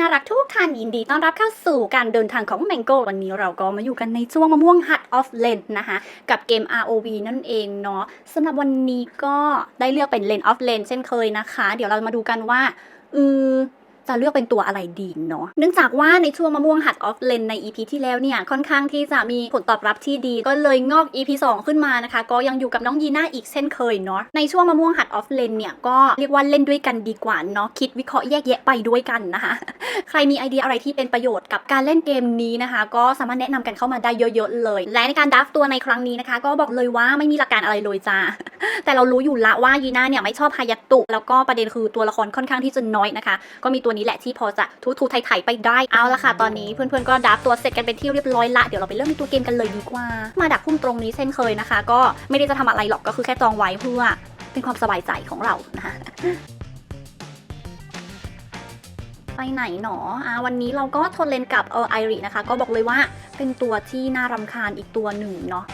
น่ารักทุกท่านยินดีต้อนรับเข้าสู่การเดินทางของแมงโก้วันนี้เราก็มาอยู่กันในช่วงมะม่วงหัดออฟเลนนะคะ กับเกม ROV นั่นเองเนาะสำหรับวันนี้ก็ได้เลือกเป็นเลนออฟเลนเช่นเคยนะคะ เดี๋ยวเรามาดูกันว่าอือ จะเลือกเป็นตัวอะไรดีเนาะเนื่องจากว่าในช่วงมะม่วง Heart of Lane ใน EP ที่แล้วเนี่ย ค่อนข้างที่จะมีผลตอบรับที่ดีก็เลยงอก EP 2 ขึ้นมานะคะ ก็ยังอยู่กับน้องยีน่าอีกเช่นเคยเนาะในช่วงมะม่วง Heart of Lane เนี่ยก็เรียกว่าเล่นด้วยกันดีกว่าเนาะคิดวิเคราะห์แยกแยะไปด้วยกันนะคะใครมีไอเดียอะไรที่เป็นประโยชน์กับการเล่นเกมนี้นะคะ ก็สามารถแนะนำกันเข้ามาได้เยอะๆเลย และในการดัฟตัวในครั้งนี้นะคะ ก็บอกเลยว่าไม่มีหลักการอะไรเลยจ้า แต่เรารู้อยู่ละว่ายีน่าเนี่ยไม่ชอบฮายาตุ แล้วก็ประเด็นคือตัวละครค่อนข้างที่จะน้อยนะคะ ก็มีตัวนี้แหละที่พอจะทูทูไถ่ไปได้ เอาละค่ะ ตอนนี้เพื่อนๆก็ดัฟตัวเสร็จกันเป็นที่เรียบร้อยละ เดี๋ยวเราไปเริ่มตัวเกมกันเลยดีกว่า มาดักพุ่มตรงนี้เช่นเคยนะคะ ก็ไม่ได้จะทำอะไรหรอกก็คือแค่จองไว้เพื่อเป็นความสบายใจของเรานะคะไปไหนหนออ่าวันนี้เราก็ทนเลนกับเออไอรินะคะ ก็บอกเลยว่าเป็นตัวที่น่ารำคาญอีกตัวหนึ่งเนาะ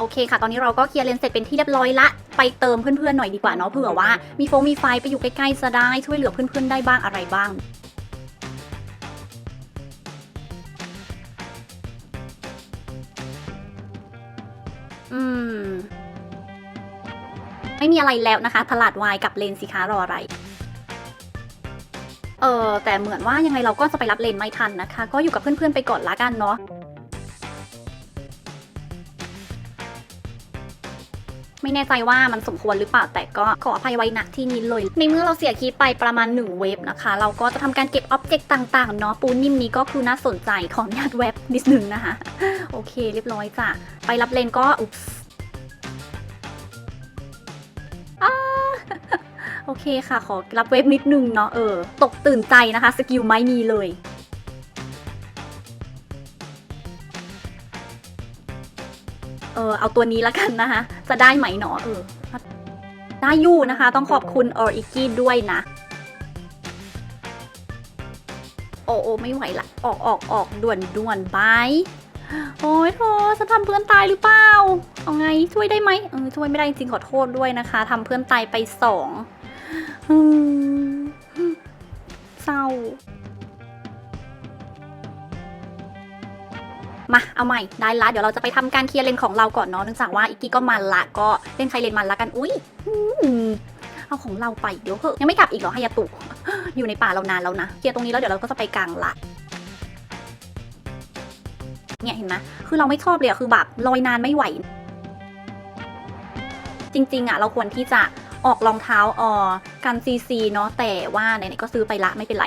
โอเคค่ะ ตอนนี้เราก็เคลียร์เลนเสร็จเป็นที่เรียบร้อยละ ไปเติมเพื่อนๆหน่อยดีกว่าเนาะเผื่อว่ามีโฟมมีไฟไปอยู่ใกล้ๆจะได้ช่วยเหลือเพื่อนๆได้บ้างอะไรบ้างอืม ไม่มีอะไรแล้วนะคะตลาดวายกับเลนสิคะรออะไรเออแต่เหมือนว่ายังไงเราก็จะไปรับเลนไม่ทันนะคะ ก็อยู่กับเพื่อนๆไปก่อนละกันเนาะ ไม่แน่ใจว่ามันสมควรหรือเปล่าแต่ก็ขออภัยไว้ณที่นี้เลย ในเมื่อเราเสียคีย์ไปประมาณ 1 เวฟนะคะ เราก็จะทำการเก็บอ็อบเจกต์ต่างๆเนาะปูนิ่มนี้ก็คือน่าสนใจของญาตเว็บนิดนึงนะคะ โอเค เรียบร้อยจ้ะไปรับเลนก็อุ๊บอ้โอเคค่ะ ขอรับเวฟนิดนึงเนาะเออ ตกตื่นใจนะคะ สกิลไม่มีเลย ออเอาตัวนี้ละกันนะคะ จะได้ไหมหนอเออได้อยู่นะคะ ต้องขอบคุณเอออิกี้ด้วยนะ โอ้โอไม่ไหวละ ออกออกออกด่วนด่วนบายโอ้ยโธ่จะทำเพื่อนตายหรือเปล่า เอาไงช่วยได้ไหมเออช่วยไม่ได้จริงขอโทษด้วยนะคะทำเพื่อนตายไปสองเศร้า มาเอาใหม่ได้ละเดี๋ยวเราจะไปทำการเคลียร์เลนของเราก่อนเนาะเนื่องจากว่าอิกกี้ก็มันละก็เล่นใครเลนมันละกันอุ้ยเอาของเราไปเดี๋ยวเหอะยังไม่กลับอีกเหรอฮายาตุอยู่ในป่าเรานานแล้วนะเคลียร์ตรงนี้แล้วเดี๋ยวเราก็จะไปกลางละเนี่ยเห็นไหมคือเราไม่ชอบเลยอะคือแบบลอยนานไม่ไหว จริงๆอะเราควรที่จะออกรองเท้าออ กันซีซีเนาะแต่ว่าไหนๆก็ซื้อไปละไม่เป็นไร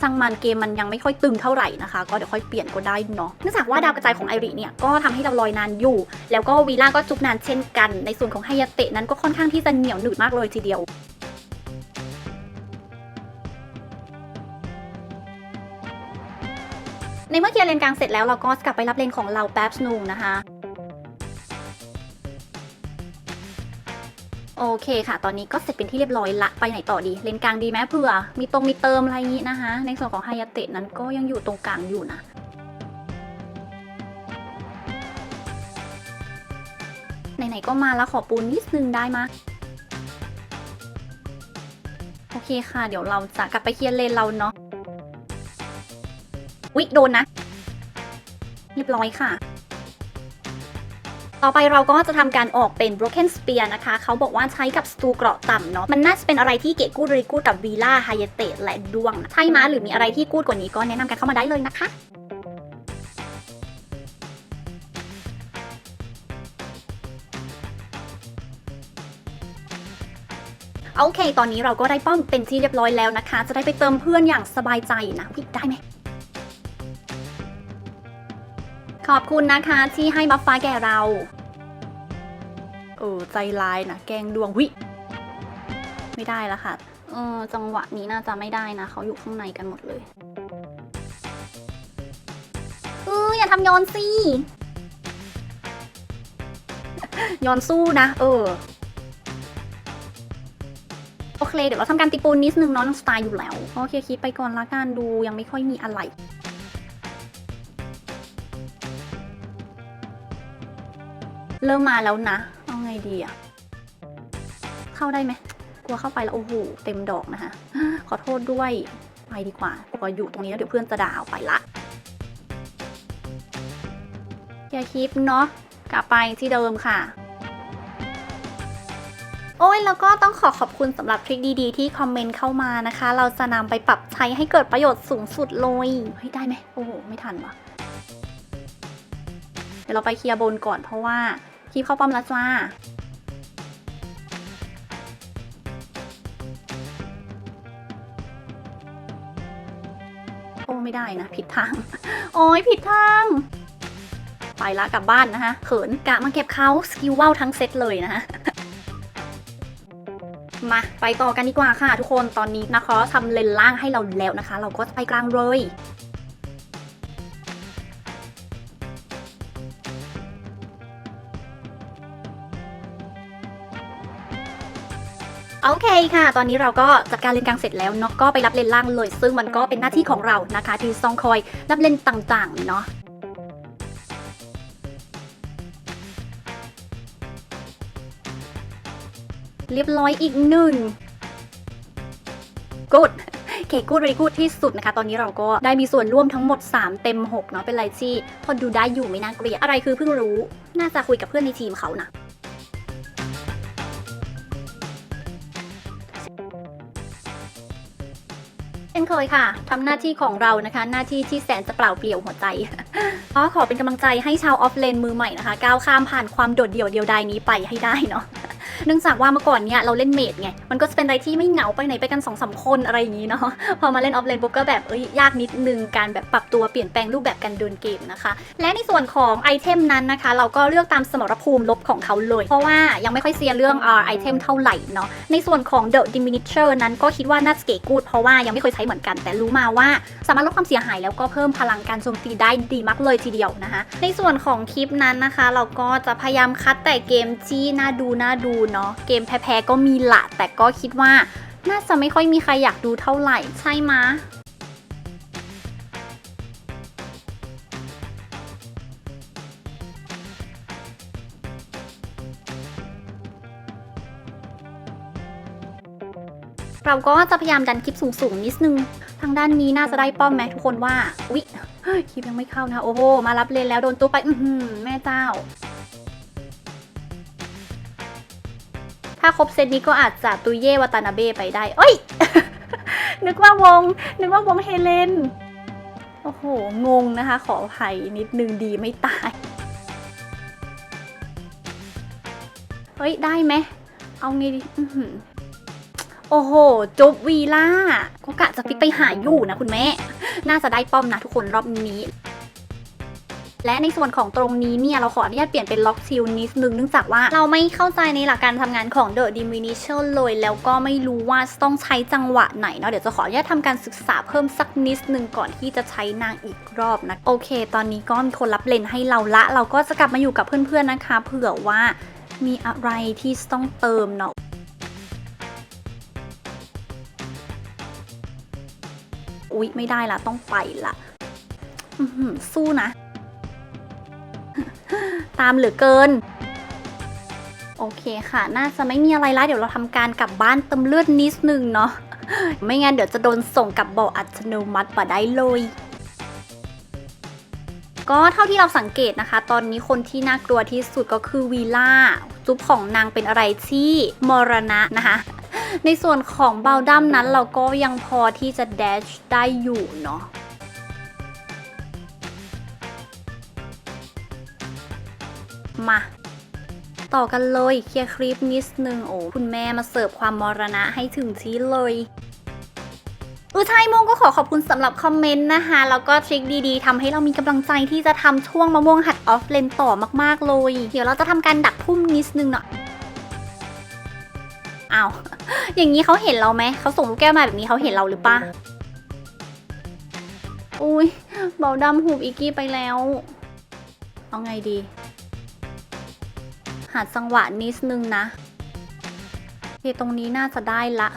ช่างมันเกมมันยังไม่ค่อยตึงเท่าไหร่นะคะ ก็เดี๋ยวค่อยเปลี่ยนก็ได้เนาะเนื่องจากว่าดาวกระจายของไอริเนี่ยก็ทำให้เราลอยนานอยู่ แล้วก็วีล่าก็จุกนานเช่นกัน ในส่วนของไฮยาเตะนั้นก็ค่อนข้างที่จะเหนียวหนืดมากเลยทีเดียวในเมื่อเคลียร์เลนกลางเสร็จแล้วเราก็กลับไปรับเลนของเราแป๊บหนึงนะคะ โอเคค่ะ ตอนนี้ก็เสร็จเป็นที่เรียบร้อยละ ไปไหนต่อดี เลนกลางดีไหมเผื่อ มีตรงมีเติมอะไรอย่างนี้นะคะ ในส่วนของไฮยาเตะนั้นก็ยังอยู่ตรงกลางอยู่นะไหนๆก็มาแล้วขอปูนนิดนึงได้มะโอเคค่ะ เดี๋ยวเราจะกลับไปเคลียร์เลนเราเนาะวิโดนนะ เรียบร้อยค่ะ ต่อไปเราก็จะทำการออกเป็น broken spear นะคะ เขาบอกว่าใช้กับสตูเกราะต่ำเนาะ มันน่าจะเป็นอะไรที่เก๋กูดรีกูดกับวีล่าไฮเยเตและดวงใช่มาหรือมีอะไรที่กูดกว่านี้ก็แนะนำกันเข้ามาได้เลยนะคะโอเค ตอนนี้เราก็ได้ป้อมเป็นที่เรียบร้อยแล้วนะคะ จะได้ไปเติมเพื่อนอย่างสบายใจนะวิได้ไหม ขอบคุณนะคะที่ให้บัฟฟ้าแก่เราเออใจร้ายนะแกล้งดวงวิไม่ได้แล้วค่ะเออจังหวะนี้น่าจะไม่ได้นะเขาอยู่ข้างในกันหมดเลยเอออย่าทำย้อนสิย้อนสู้นะ เออโอเคเดี๋ยวเราทำการติปูนนิดนึงเนาะน้องสไตล์อยู่แล้ว โอเคคิดไปก่อนละกันดูยังไม่ค่อยมีอะไร เริ่มมาแล้วนะ เอาไงดีอะเข้าได้ไหมกลัวเข้าไปแล้วโอ้โหเต็มดอกนะคะ ขอโทษด้วยไปดีกว่าปกอยู่ตรงนี้แล้วเดี๋ยวเพื่อนจะด่าเอาไปละอย่าคลิปเนาะกลับไปที่เดิมค่ะ โอ้ยแล้วก็ต้องขอขอบคุณสำหรับทริคดีๆ ที่คอมเมนต์เข้ามานะคะ เราจะนำไปปรับใช้ให้เกิดประโยชน์สูงสุดเลยเฮ้ยได้ไหมโอ้โหไม่ทันว่ะเดี๋ยวเราไปเคลียร์บนก่อนเพราะว่า คลิปเข้าป้อมแล้วจ้าโอ้ไม่ได้นะผิดทาง โอ้ยผิดทาง ไปละกลับบ้านนะคะเขินกะมาเก็บเขาสกิลว่าวทั้งเซตเลยนะคะมาไปต่อกันดีกว่าค่ะทุกคนตอนนี้นะคะทำเลนล่างให้เราแล้วนะคะ เราก็ไปกลางเลย โอเคค่ะ ตอนนี้เราก็จัดการเลนกลางเสร็จแล้วเนาะก็ไปรับเลนล่างเลย ซึ่งมันก็เป็นหน้าที่ของเรานะคะที่ต้องคอยรับเลนต่างๆเนาะเรียบร้อยอีกหนึ่งกูดเคกูดเรกูดที่สุดนะคะ ตอนนี้เราก็ได้มีส่วนร่วมทั้งหมด 3 เต็ม 6 เนาะเป็นไรที่พอดูได้อยู่ไม่น่าเกลียดอะไรคือเพิ่งรู้ น่าจะคุยกับเพื่อนในทีมเขานะ นเคยค่ะทำหน้าที่ของเรานะคะ หน้าที่ที่แสนจะเปล่าเปลี่ยวหัวใจก็ขอเป็นกำลังใจให้ชาวออฟเลนมือใหม่นะคะ ก้าวข้ามผ่านความโดดเดี่ยวเดียวดายนี้ไปให้ได้เนาะ เนื่องจากว่าเมื่อก่อนเนี่ยเราเล่นเมดไง มันก็จะเป็นอะไรที่ไม่เหงาไปไหนไปกันสองสามคนอะไรอย่างนี้เนาะ พอมาเล่นออฟเลนปุ๊บก็แบบเอ้ยยากนิดนึงการแบบปรับตัวเปลี่ยนแปลงรูปแบบการเดินเกมนะคะ และในส่วนของไอเทมนั้นนะคะ เราก็เลือกตามสมรภูมิลบของเขาเลย เพราะว่ายังไม่ค่อยเซียเรื่องไอเทมเท่าไหร่เนาะ ในส่วนของ The Diminisher นั้นก็คิดว่าน่าจะเก๋กูดเพราะว่ายังไม่เคยใช้เหมือนกัน แต่รู้มาว่าสามารถลดความเสียหายแล้วก็เพิ่มพลังการโจมตีได้ดีมากเลยทีเดียวนะคะ ในส่วนของคลิปนั้นนะคะ เราก็จะพยายามคัดแต่เกมที่น่าดูน่าดูเนาะเกมแพ้ๆก็มีละ แต่ก็คิดว่าน่าจะไม่ค่อยมีใครอยากดูเท่าไหร่ใช่ไหมเราก็จะพยายามดันคลิปสูงๆนิดนึง ทางด้านนี้น่าจะได้ป้อมไหมทุกคนว่า อุ๊ยคลิปยังไม่เข้านะ โอ้โห มารับเลนแล้วโดนตู้ไป อือหือแม่เจ้า ถ้าครบเซตนี้ก็อาจจะตุเย่วาตานาเบไปได้เอ้ย นึกว่าวง นึกว่าวงเฮเลน โอ้โห งงนะคะ ขออภัยนิดนึงดีไม่ตาย เฮ้ย ได้ไหม เอาไงดีโอ้โห จุบวีล่าก็กะจะฟิกไปหาอยู่นะคุณแม่ น่าจะได้ป้อมนะทุกคนรอบนี้ และในส่วนของตรงนี้เนี่ยเราขออนุญาตเปลี่ยนเป็นล็อกซิลนิดนึงเนื่องจากว่าเราไม่เข้าใจในหลักการทำงานของ The Diminisher เลยแล้วก็ไม่รู้ว่าต้องใช้จังหวะไหนเนาะเดี๋ยวจะขออนุญาตทำการศึกษาเพิ่มสักนิดนึงก่อนที่จะใช้นางอีกรอบนะโอเค ตอนนี้ก็มีคนรับเลนให้เราละ เราก็จะกลับมาอยู่กับเพื่อนๆนะคะ เผื่อว่ามีอะไรที่ต้องเติมเนาะอุ๊ย ไม่ได้ละต้องไปละสู้นะ ตามเหลือเกิน โอเคค่ะ น่าจะไม่มีอะไรละเดี๋ยวเราทำการกลับบ้านเติมเลือดนิดนึงเนาะไม่งั้นเดี๋ยวจะโดนส่งกลับบ่ออัตโนมัติมาได้เลยก็เท่าที่เราสังเกตนะคะ ตอนนี้คนที่น่ากลัวที่สุดก็คือวีล่าจุ๊บของนางเป็นอะไรที่มรณะนะคะ ในส่วนของเบลดัมนั้นเราก็ยังพอที่จะแดชได้อยู่เนาะ มา ต่อกันเลยเคลียร์คลิปนิดนึงโอ้คุณแม่มาเสิร์ฟความมรณะให้ถึงที่เลยอุทัยมงก็ขอขอบคุณสำหรับคอมเมนต์นะคะ แล้วก็ทริคดีๆทำให้เรามีกำลังใจที่จะทำช่วงมะม่วงหัดออฟเลนต่อมากๆเลย เดี๋ยวเราจะทำการดักพุ่มนิดนึงเนาะอ้าว อย่างนี้เขาเห็นเราไหม เขาส่งลูกแก้วมาแบบนี้เขาเห็นเราหรือปะอุ้ยเบาดำหูบอีกกี้ไปแล้ว เอาไงดี หาจังหวะนิดนึงนะโอเคตรงนี้น่าจะได้ละ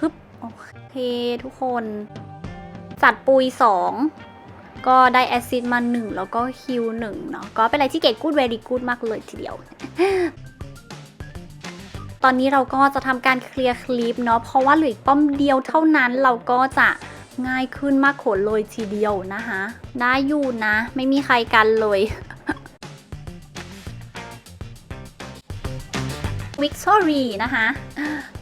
ฮึบโอเคทุกคน จัดปุยสองก็ได้แอซิดมาหนึ่งแล้วก็คิวหนึ่งเนาะก็เป็นอะไรที่เกตกูดเวดีกูดมากเลยทีเดียว ตอนนี้เราก็จะทำการเคลียร์คลิปเนาะเพราะว่าเหลืออีกป้อมเดียวเท่านั้นเราก็จะง่ายขึ้นมากโขนเลยทีเดียวนะคะ ได้อยู่นะ ไม่มีใครกันเลย วิกตอรีนะคะ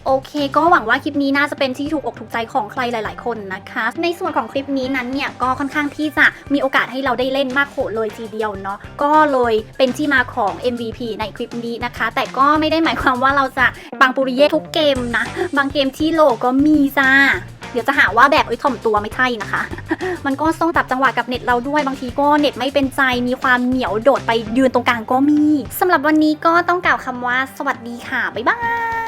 โอเค ก็หวังว่าคลิปนี้น่าจะเป็นที่ถูกอกถูกใจของใครหลาย ๆ คนนะคะ ในส่วนของคลิปนี้นั้นเนี่ยก็ค่อนข้างที่จะมีโอกาสให้เราได้เล่นมากโขเลยทีเดียวเนาะก็เลยเป็นที่มาของ MVP ในคลิปนี้นะคะ แต่ก็ไม่ได้หมายความว่าเราจะปังปุริเย่ทุกเกมนะ บางเกมที่โลก็มีจ้า เดี๋ยวจะหาว่าแบบไอ้ยถ่อมตัวไม่ใช่นะคะ มันก็ต้องจับจังหวะกับเน็ตเราด้วยบางทีก็เน็ตไม่เป็นใจมีความเหนียวโดดไปยืนตรงกลางก็มีสำหรับวันนี้ก็ต้องกล่าวคำว่า สวัสดีค่ะบ๊ายบาย